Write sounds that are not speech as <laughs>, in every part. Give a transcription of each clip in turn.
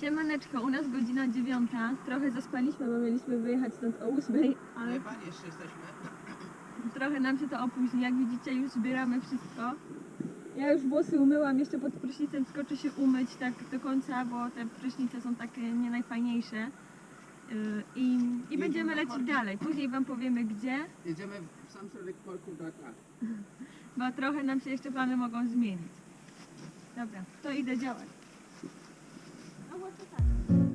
Siemaneczko, u nas godzina dziewiąta. Trochę zaspaliśmy, bo mieliśmy wyjechać stąd o ósmej, ale pan, jeszcze jesteśmy. <clears throat> trochę nam się to opóźni. Jak widzicie, już zbieramy wszystko. Ja już włosy umyłam, jeszcze pod prysznicem skoczę się umyć tak do końca, bo te prysznice są takie nie najfajniejsze. Yy, I, i będziemy na lecieć dalej. Później Wam powiemy gdzie, Jedziemy w sam środek korku Dakar. <laughs> bo trochę nam się jeszcze plany mogą zmienić. Dobra, to idę działać. No bo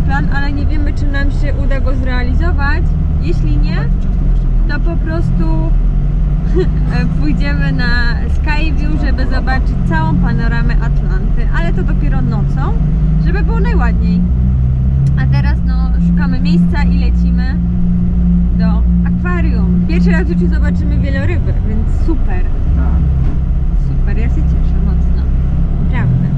Plan, ale nie wiemy, czy nam się uda go zrealizować. Jeśli nie, to po prostu <laughs> pójdziemy na Skyview, żeby zobaczyć całą panoramę Atlanty, ale to dopiero nocą, żeby było najładniej. A teraz no szukamy miejsca i lecimy do akwarium. Pierwszy raz w życiu zobaczymy wieloryby, więc super, Tak. super, ja się cieszę mocno. Naprawdę.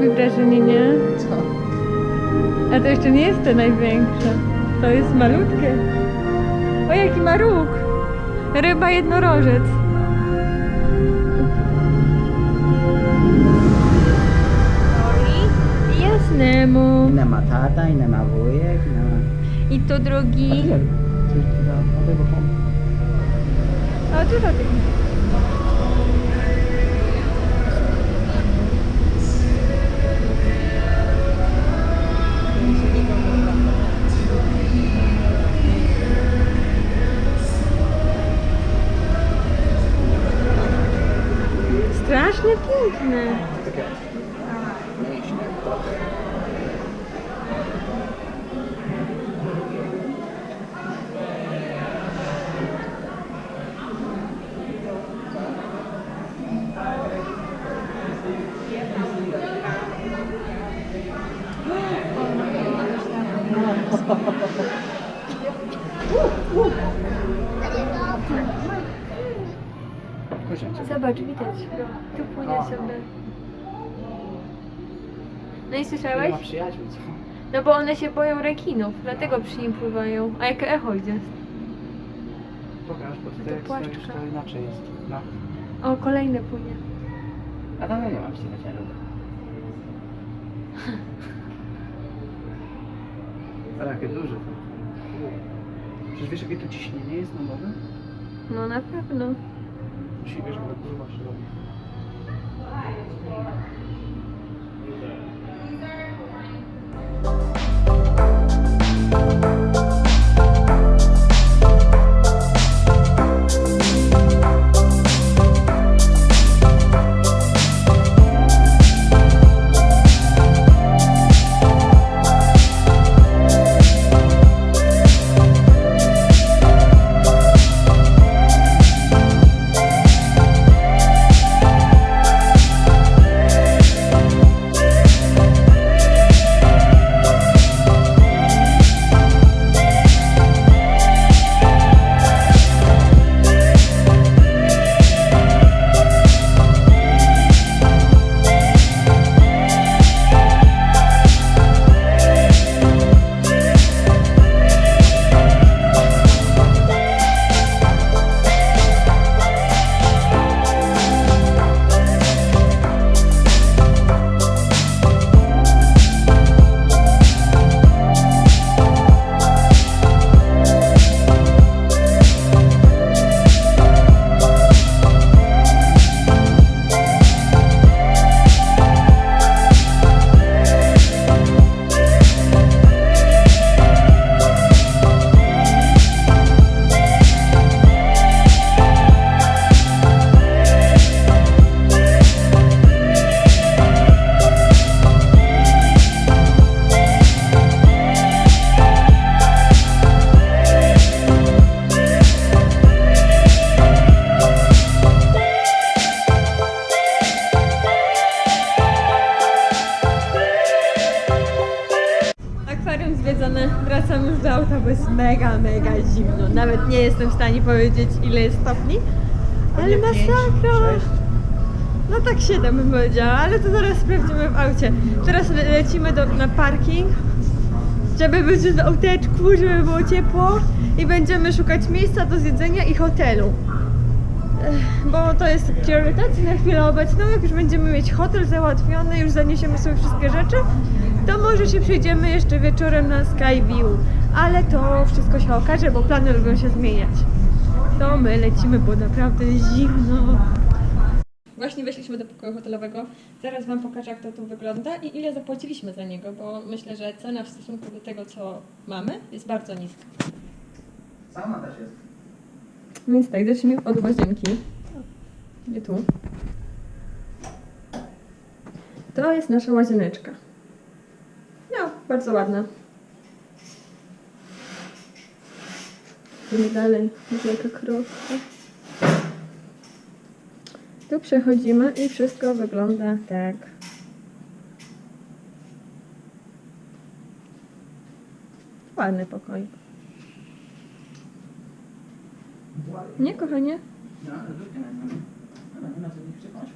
Robi wrażenie, nie? Co? A to jeszcze nie jest to największe. To jest malutkie. O, jaki ma róg. Ryba jednorożec. Jasnemu. Inna ma tata, inna ma wujek, inna ma... I tu drugi. Coś tu piękne. Takie mięśnie trochę. Zobacz, widać. Tu płynie O. sobie. No i Nie słyszałeś? ma przyjaciół, co? No bo one się boją rekinów, dlatego przy nim pływają. A jakie echo idzie? Pokaż, bo to tutaj jak płaszcz stoisz, to inaczej jest. No. O, kolejne płynie. A tam ja nie mam lubię. Ale jakie duże to. Przecież wiesz jakie to ciśnienie jest na wodę? No na pewno. Şükür. Zwiedzone, wracam już do auta, bo jest mega, mega zimno. Nawet nie jestem w stanie powiedzieć ile jest stopni, ale masakra. No tak 7 bym powiedziała, ale to zaraz sprawdzimy w aucie. Teraz le- lecimy do, na parking, żeby być w auteczku, żeby było ciepło i będziemy szukać miejsca do zjedzenia i hotelu. Bo to jest priorytet na chwilę obecną. Jak już będziemy mieć hotel załatwiony, już zaniesiemy sobie wszystkie rzeczy, to może się przejdziemy jeszcze wieczorem na Skyview. Ale to wszystko się okaże, bo plany lubią się zmieniać. To my lecimy, bo naprawdę zimno. Właśnie weszliśmy do pokoju hotelowego. Zaraz Wam pokażę, jak to tu wygląda i ile zapłaciliśmy za niego, bo myślę, że cena w stosunku do tego, co mamy, jest bardzo niska. Sauna też jest. Więc tak, zacznijmy od łazienki. Gdzie tu? To jest nasza łazieneczka. No, bardzo ładna. Idziemy dalej, wielka krowka. Tu przechodzimy i wszystko wygląda tak. Ładny pokój. Nie, kochanie? No, ale drugie nie ma. No, nie ma co nich czekać.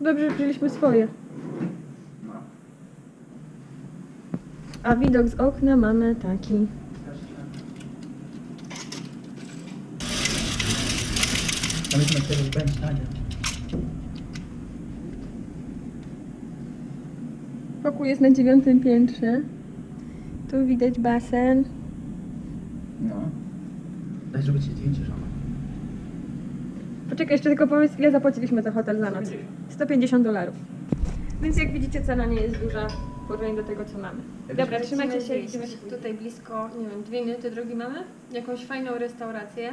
Dobrze, że wzięliśmy swoje. A widok z okna mamy taki. Pokój jest na dziewiątym piętrze. Tu widać basen. No. Daj zrobić ci zdjęcie, żona. Poczekaj, jeszcze tylko powiedz, ile zapłaciliśmy za hotel za noc. 150 dolarów. Więc jak widzicie, cena nie jest duża w porównaniu do tego, co mamy. Dobra, trzymajcie się, idziemy się tutaj blisko, nie wiem, dwie minuty drogi mamy. Jakąś fajną restaurację.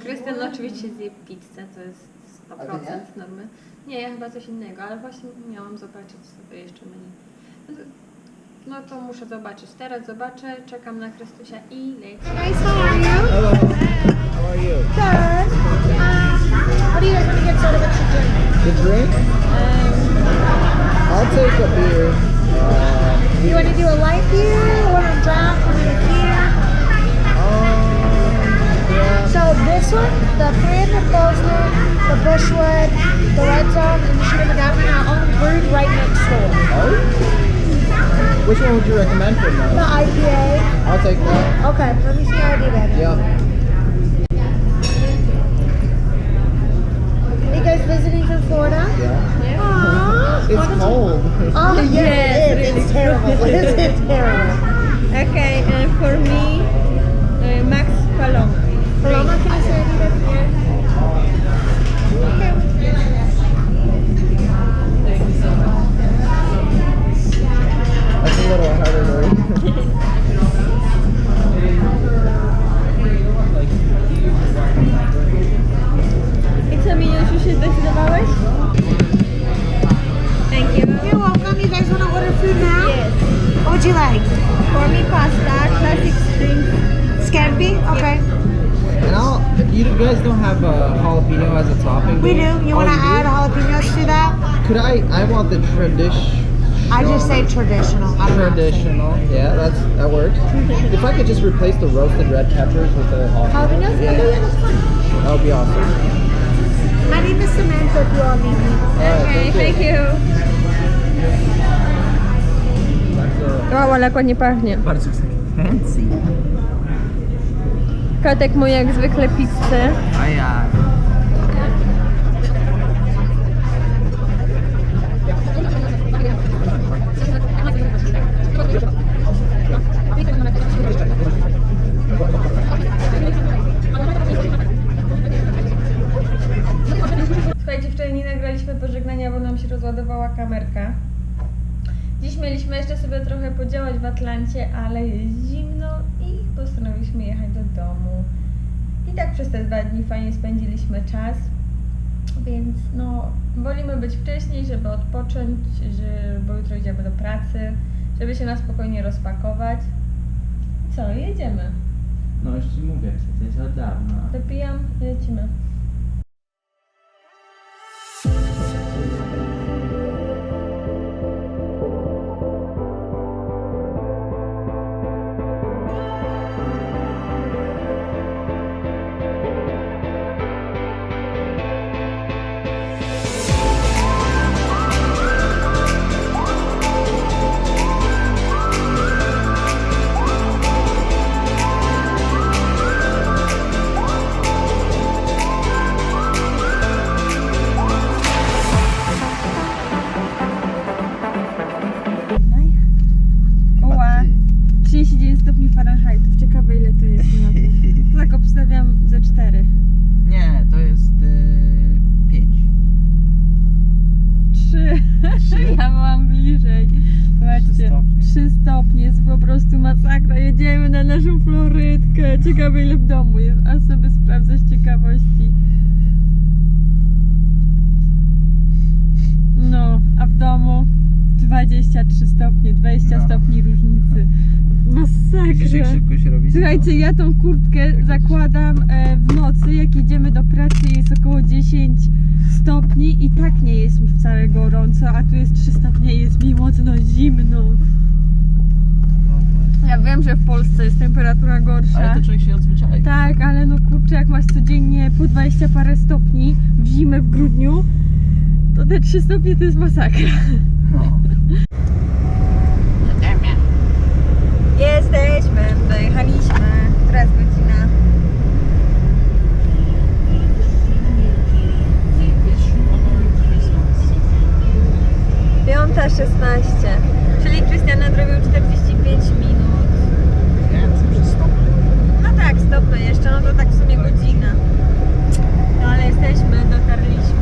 Krystian oczywiście zje pizzę, to jest 100% A ty nie? normy. Nie, ja chyba coś innego, ale właśnie miałam zobaczyć sobie jeszcze menu. No to- No to muszę zobaczyć. Teraz zobaczę, czekam na Chrystusia i lecę. Guys, how are you? Hello. How are you? Drink? The drink? I'll take a beer. Uh, You want to do a light beer, or a draft, or a beer? um, yeah. So this one, the Fran, the Pilsner, the Bushwood, the Red Zone, and the Shooter McGavin are all brewed right next door. Oh? Which one would you recommend for The? IPA. I'll take that. Okay, let me see your ID then. Yeah. Say traditional. I don't know how to say it. Traditional. Yeah, that's that works. if I could just replace the roasted red peppers with the jalapeno, Jalapenos? Yeah, yeah, that would be awesome. My name is Samantha if you all need me. Okay, thank you. O, oh, ale ładnie pachnie. Bardzo fancy. Kotek mój jak zwykle pizzę. A ja. W Atlancie, ale jest zimno i postanowiliśmy jechać do domu. I tak przez te dwa dni fajnie spędziliśmy czas. Więc no, wolimy być wcześniej, żeby odpocząć, że, bo jutro idziemy do pracy, żeby się na spokojnie rozpakować. Co, jedziemy. No już ci mówię, przecież od dawna. Dopijam i lecimy. Prostu masakra. Jedziemy na naszą Florydkę. Ciekawe ile w domu jest. A sobie sprawdzę z ciekawości. No, a w domu 23 stopnie, 20 No. stopni różnicy. Robi. Słuchajcie, ja tą kurtkę zakładam e, w nocy, jak jedziemy do pracy, jest około 10 stopni i tak nie jest mi wcale gorąco, a tu jest 3 stopnie jest mi mocno zimno. Ja wiem, że w Polsce jest temperatura gorsza. Ale to człowiek się odzwyczai. Tak, ale no kurczę, jak masz codziennie po 20 parę stopni w zimę, w grudniu, to te 3 stopnie to jest masakra. No. Jesteśmy, dojechaliśmy. Teraz godzina. Piąta 16. Czyli Krystian nadrobił 45 minut. stopy jeszcze, no to tak w sumie godzina. No ale jesteśmy, dotarliśmy.